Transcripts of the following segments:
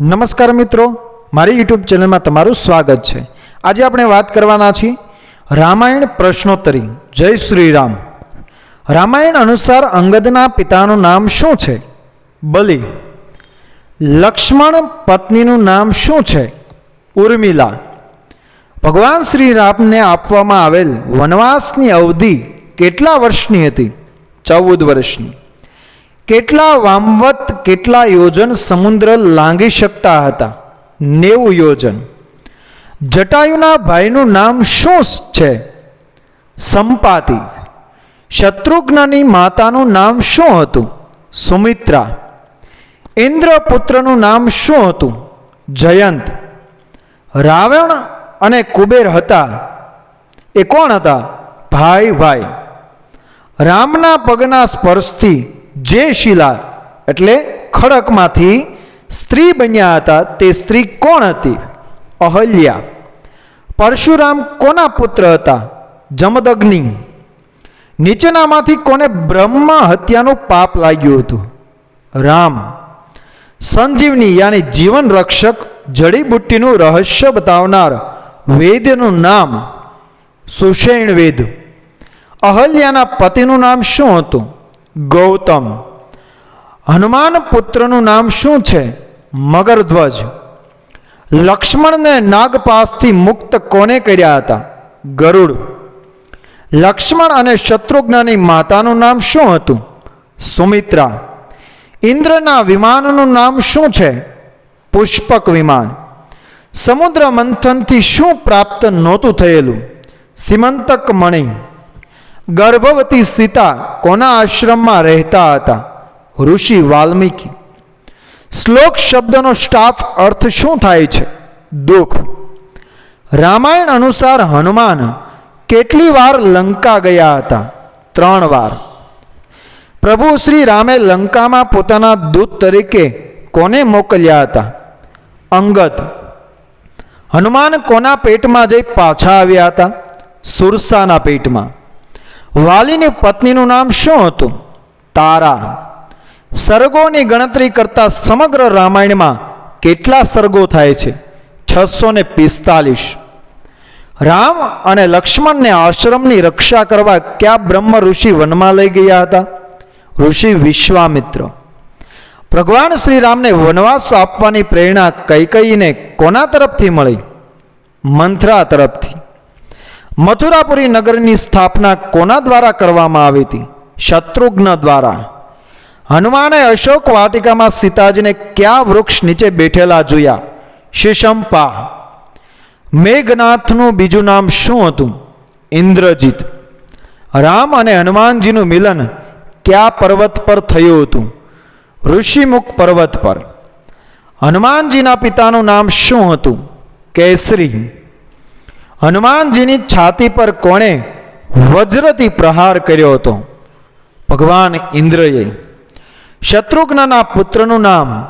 નમસ્કાર મિત્રો, મારી યુટ્યુબ ચેનલમાં તમારું સ્વાગત છે. આજે આપણે વાત કરવાના છીએ રામાયણ પ્રશ્નોત્તરી. જય શ્રી રામ રામાયણ અનુસાર અંગદના પિતાનું નામ શું છે? બલિ. લક્ષ્મણ પત્નીનું નામ શું છે? ઉર્મિલા. ભગવાન શ્રી રામને આપવામાં આવેલ વનવાસની અવધિ કેટલા વર્ષની હતી? ચૌદ વર્ષની. કેટલા વામવત, કેટલા યોજન સમુદ્ર લાંગી શકતા હતા? નેવું યોજન. જટાયુના ભાઈનું નામ શું છે? સંપાતિ. શત્રુઘ્નની માતાનું નામ શું હતું? સુમિત્રા. ઇન્દ્રપુત્રનું નામ શું હતું? જયંત. રાવણ અને કુબેર હતા. એ કોણ હતા? ભાઈ ભાઈ રામના પગના સ્પર્શથી જે શિલા એટલે ખડકમાંથી સ્ત્રી બન્યા હતા તે સ્ત્રી કોણ હતી? અહલ્યા. પરશુરામ કોના પુત્ર હતા? જમદગ્નિ. નીચેનામાંથી કોને બ્રહ્મ હત્યાનું પાપ લાગ્યું હતું? રામ. સંજીવની યાની જીવન રક્ષક જડીબુટ્ટીનું રહસ્ય બતાવનાર વેદનું નામ સુષેણ વેદ. અહલ્યાના પતિનું નામ શું હતું? ગૌતમ. હનુમાન પુત્રનું નામ શું છે? મગરધ્વજ. લક્ષ્મણને નાગપાસથી મુક્ત કોને કર્યા હતા? ગરુડ. લક્ષ્મણ અને શત્રુઘ્નની માતાનું નામ શું હતું? સુમિત્રા. ઇન્દ્રના વિમાનનું નામ શું છે? પુષ્પક વિમાન. સમુદ્ર મંથનથી શું પ્રાપ્ત નહોતું થયેલું? સિમંતક મણિ. ગર્ભવતી સીતા કોના આશ્રમમાં રહેતા હતા? ઋષિ વાલ્મીકી. શ્લોક શબ્દનો સ્ટાફ અર્થ શું થાય છે? દુઃખ. રામાયણ અનુસાર હનુમાન કેટલી વાર લંકા ગયા હતા? ત્રણ વાર. પ્રભુ શ્રી રામે લંકામાં પોતાના દૂત તરીકે કોને મોકલ્યા હતા? અંગત હનુમાન કોના પેટમાં જઈ પાછા આવ્યા હતા? સુરસાના પેટમાં. વાલીની પત્નીનું નામ શું હતું? તારા. સર્ગોની ગણતરી કરતા સમગ્ર રામાયણમાં કેટલા સર્ગો થાય છે? છસો ને પિસ્તાલીસ. રામ અને લક્ષ્મણને આશ્રમની રક્ષા કરવા ક્યાં બ્રહ્મ ઋષિ વનમાં લઈ ગયા હતા? ઋષિ વિશ્વામિત્ર. ભગવાન શ્રી રામને વનવાસ આપવાની પ્રેરણા કૈકઈને કોના તરફથી મળી? મંથરા તરફથી. મથુરાપુરી નગરની સ્થાપના કોના દ્વારા કરવામાં આવી હતી? શત્રુઘ્ન દ્વારા. હનુમાને અશોક વાટિકામાં સીતાજીને કયા વૃક્ષ નીચે બેઠેલા જોયા? શિશંપા. મેઘનાથનું બીજું નામ શું હતું? ઇન્દ્રજીત. રામ અને હનુમાનજીનું મિલન કયા પર્વત પર થયું હતું? ઋષિમુખ પર્વત પર. હનુમાનજીના પિતાનું નામ શું હતું? કેસરી. હનુમાનજીની છાતી પર કોણે વજ્રથી પ્રહાર કર્યો હતો? ભગવાન ઇન્દ્રએ. શત્રુઘ્નના પુત્રનું નામ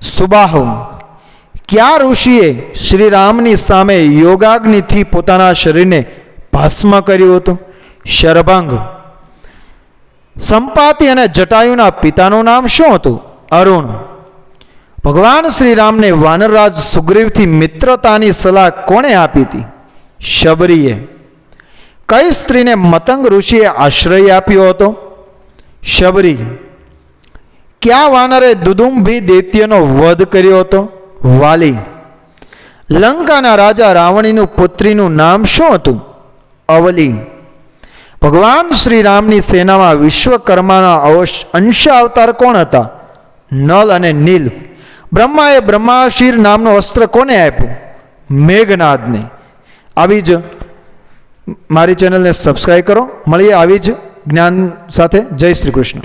સુબાહુ. ક્યાં ઋષિએ શ્રીરામની સામે યોગાગ્નિથી પોતાના શરીરને ભસ્મ કર્યું હતું? શરભંગ. સંપાતિ અને જટાયુના પિતાનું નામ શું હતું? અરુણ. ભગવાન શ્રીરામને વાનરરાજ સુગ્રીવથી મિત્રતાની સલાહ કોણે આપી હતી? શબરીએ કઈ સ્ત્રીને મતંગ ઋષિએ આશ્રય આપ્યો હતો? શબરી, કયા વાનરે દુદુંભી દૈત્યનો વધ કર્યો હતો? વાલી, લંકાના રાજા રાવણીનું પુત્રીનું નામ શું હતું? અવલી, ભગવાન શ્રી રામની સેનામાં વિશ્વકર્માના અવશ, અંશ અવતાર કોણ હતા? નલ અને નીલ. બ્રહ્માએ બ્રહ્માશીર નામનું અસ્ત્ર કોને આપ્યું? મેઘનાદને. આવી જ મારી ચેનલને સબસ્ક્રાઈબ કરો. મળીએ આવી જ જ્ઞાન સાથે. જય શ્રી કૃષ્ણ.